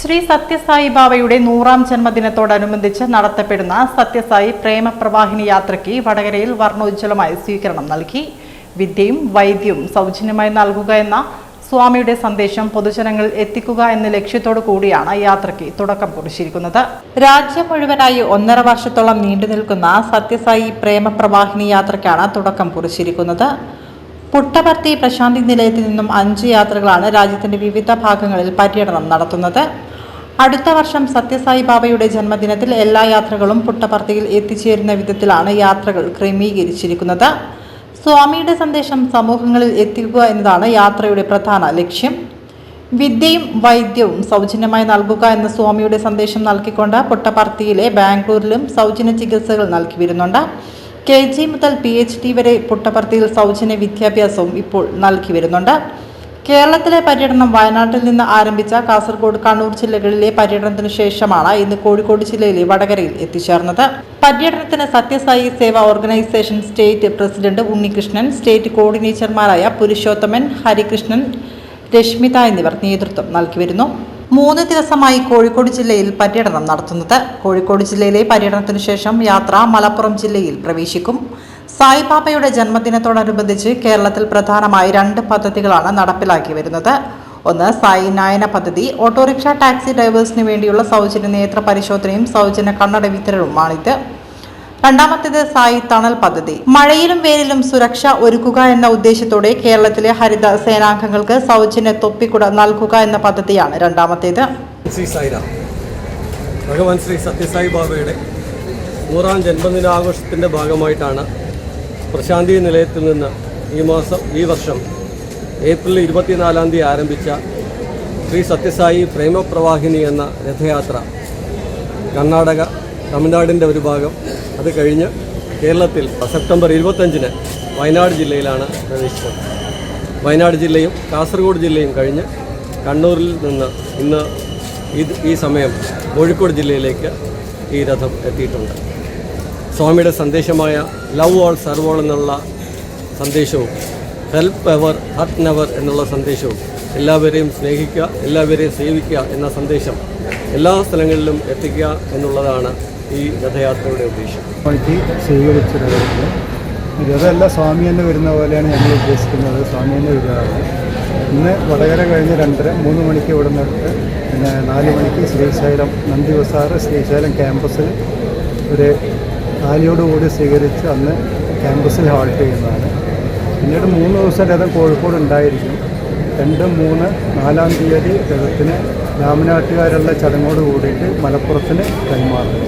ശ്രീ സത്യസായി ബാബയുടെ നൂറാം ജന്മദിനത്തോടനുബന്ധിച്ച് നടത്തപ്പെടുന്ന സത്യസായി പ്രേമപ്രവാഹിനി യാത്രയ്ക്ക് വടകരയിൽ വർണോജ്വലമായ സ്വീകരണം നൽകി. വിദ്യയും വൈദ്യവും സൗജന്യമായി നൽകുക എന്ന സ്വാമിയുടെ സന്ദേശം പൊതുജനങ്ങളിൽ എത്തിക്കുക എന്ന ലക്ഷ്യത്തോടു കൂടിയാണ് യാത്രയ്ക്ക് തുടക്കം കുറിച്ചിരിക്കുന്നത്. രാജ്യം മുഴുവനായി ഒന്നര വർഷത്തോളം നീണ്ടുനിൽക്കുന്ന സത്യസായി പ്രേമപ്രവാഹിനി യാത്രയ്ക്കാണ് തുടക്കം കുറിച്ചിരിക്കുന്നത്. പുട്ടപർത്തി പ്രശാന്തി നിലയത്തിൽ നിന്നും അഞ്ച് യാത്രകളാണ് രാജ്യത്തിന്റെ വിവിധ ഭാഗങ്ങളിൽ പര്യടനം നടത്തുന്നത്. അടുത്ത വർഷം സത്യസായി ബാബയുടെ ജന്മദിനത്തിൽ എല്ലാ യാത്രകളും പുട്ടപർത്തിയിൽ എത്തിച്ചേരുന്ന വിധത്തിലാണ് യാത്രകൾ ക്രമീകരിച്ചിരിക്കുന്നത്. സ്വാമിയുടെ സന്ദേശം സമൂഹങ്ങളിൽ എത്തിക്കുക എന്നതാണ് യാത്രയുടെ പ്രധാന ലക്ഷ്യം. വിദ്യയും വൈദ്യവും സൗജന്യമായി നൽകുക എന്ന സ്വാമിയുടെ സന്ദേശം നൽകിക്കൊണ്ട് പുട്ടപർത്തിയിലെ ബാംഗ്ലൂരിലും സൗജന്യ ചികിത്സകൾ നൽകി വരുന്നുണ്ട്. കെ ജി മുതൽ പി എച്ച് ഡി വരെ പുട്ടപർത്തിയിൽ സൗജന്യ വിദ്യാഭ്യാസവും ഇപ്പോൾ നൽകി വരുന്നുണ്ട്. കേരളത്തിലെ പര്യടനം വയനാട്ടിൽ നിന്ന് ആരംഭിച്ച കാസർഗോഡ് കണ്ണൂർ ജില്ലകളിലെ പര്യടനത്തിന് ശേഷമാണ് ഇന്ന് കോഴിക്കോട് ജില്ലയിലെ വടകരയിൽ എത്തിച്ചേർന്നത്. പര്യടനത്തിന് Sathya Sai Seva organisation state president Unnikrishnan state കോർഡിനേറ്റർമാരായ Purushothaman Harikrishnan Rashmitha എന്നിവർ നേതൃത്വം നൽകി വരുന്നു മൂന്ന് ദിവസമായി കോഴിക്കോട് ജില്ലയിൽ പര്യടനം നടത്തുന്നത്. കോഴിക്കോട് ജില്ലയിലെ പര്യടനത്തിനു ശേഷം യാത്ര മലപ്പുറം ജില്ലയിൽ പ്രവേശിക്കും. സായിബാബയുടെ ജന്മദിനത്തോടനുബന്ധിച്ച് കേരളത്തിൽ പ്രധാനമായി രണ്ട് പദ്ധതികളാണ് നടപ്പിലാക്കി വരുന്നത്. ഒന്ന് സായി നായന പദ്ധതി. ഓട്ടോറിക്ഷ ടാക്സി ഡ്രൈവേഴ്സിന് വേണ്ടിയുള്ള സൗജന്യ നേത്ര പരിശോധനയും സൗജന്യ കണ്ണട വിതരണവുമാണിത് രണ്ടാമത്തേത് സായി തണൽ പദ്ധതി. മഴയിലും വേലിലും സുരക്ഷ ഒരുക്കുക എന്ന ഉദ്ദേശത്തോടെ കേരളത്തിലെ ഹരിത സേനാംഗങ്ങൾക്ക് സൗജന്യ തൊപ്പിക്കുട നൽകുക എന്ന പദ്ധതിയാണ് രണ്ടാമത്തേത്. ശ്രീ ഭഗവാൻ ശ്രീ സത്യസായി ബാബയുടെ നൂറാം ജന്മദിനാഘോഷത്തിന്റെ ഭാഗമായിട്ടാണ് പ്രശാന്തി നിലയത്തിൽ നിന്ന് ഈ മാസം ഈ വർഷം ഏപ്രിൽ ഇരുപത്തിനാലാം തീയതി ആരംഭിച്ച ശ്രീ സത്യസായി പ്രേമപ്രവാഹിനി എന്ന രഥയാത്ര കർണാടക തമിഴ്നാടിന്റെ ഒരു ഭാഗം. അത് കഴിഞ്ഞ് കേരളത്തിൽ സെപ്റ്റംബർ ഇരുപത്തഞ്ചിന് വയനാട് ജില്ലയിലാണ് പ്രവേശിച്ചത്. വയനാട് ജില്ലയും കാസർഗോഡ് ജില്ലയും കഴിഞ്ഞ് കണ്ണൂരിൽ നിന്ന് ഇന്ന് ഈ സമയം കോഴിക്കോട് ജില്ലയിലേക്ക് ഈ രഥം എത്തിയിട്ടുണ്ട്. സ്വാമിയുടെ സന്ദേശമായ ലവ് ഓൾ സർവ് ഓൾ എന്നുള്ള സന്ദേശവും ഹെൽപ്പ് എവർ ഹർട്ട് നെവർ എന്നുള്ള സന്ദേശവും എല്ലാവരെയും സ്നേഹിക്കുക എല്ലാവരെയും സേവിക്കുക എന്ന സന്ദേശം എല്ലാ സ്ഥലങ്ങളിലും എത്തിക്കുക എന്നുള്ളതാണ് ഈ രഥയാത്രയുടെ ഉദ്ദേശം. പണിക്ക് രഥമല്ല സ്വാമി തന്നെ വരുന്ന പോലെയാണ് ഞങ്ങൾ ഉദ്ദേശിക്കുന്നത്. സ്വാമി തന്നെ വരികയാണ് ഇന്ന് വടകര കഴിഞ്ഞ് രണ്ടര മൂന്ന് മണിക്ക് ഇവിടെ നിന്നിട്ട് പിന്നെ നാല് മണിക്ക് ശ്രീശൈലം നന്ദി ബസാറ് ശ്രീശൈലം ക്യാമ്പസിൽ ഒരു റാലിയോടുകൂടി സ്വീകരിച്ച് അന്ന് ക്യാമ്പസിൽ ഹാൾട്ട് ചെയ്യുന്നതാണ്. പിന്നീട് മൂന്ന് ദിവസം രഥം കോഴിക്കോട് ഉണ്ടായിരിക്കും. രണ്ട് മൂന്ന് നാലാം തീയതി രഥത്തിന് രാമനാട്ടുകാരുള്ള ചടങ്ങോട് കൂടിയിട്ട് മലപ്പുറത്തിന് കൈമാറും.